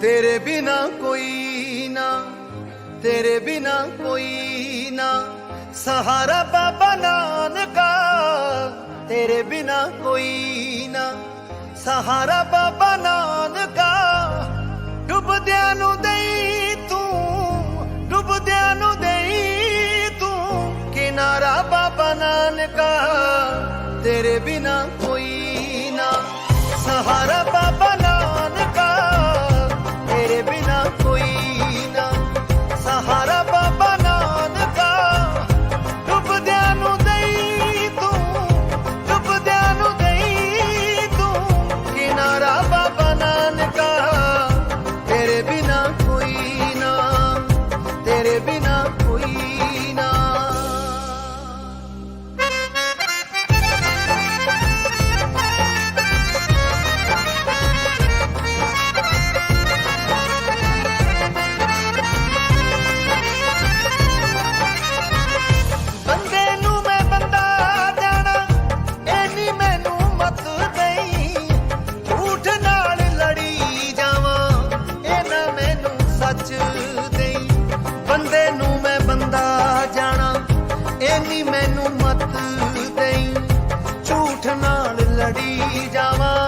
ਤੇਰੇ ਬਿਨਾ ਕੋਈ ਨਾ, ਤੇਰੇ ਬਿਨਾ ਕੋਈ ਨਾ। ਸਹਾਰਾ ਬਾਬਾ ਨਾਨਕਾ, ਤੇਰੇ ਬਿਨਾ ਕੋਈ ਨਾ। ਸਹਾਰਾ ਬਾਬਾ ਨਾਨਕਾ, ਡੁੱਬਦਿਆਂ ਨੂੰ ਦੇਈ ਤੂੰ, ਡੁੱਬਦਿਆਂ ਨੂੰ ਦੇਈ ਤੂੰ। ਕਿਨਾਰਾ ਬਾਬਾ ਨਾਨਕਾ, ਤੇਰੇ ਬਿਨਾ ਕੋਈ ਸੱਚ ਦੇਈ ਬੰਦੇ ਨੂੰ ਮੈਂ ਬੰਦਾ ਜਾਣਾ, ਇਹ ਨੀ ਮੈਨੂੰ ਮਤ ਦੇਈ ਝੂਠ ਨਾਲ ਲੜੀ ਜਾਵਾਂ।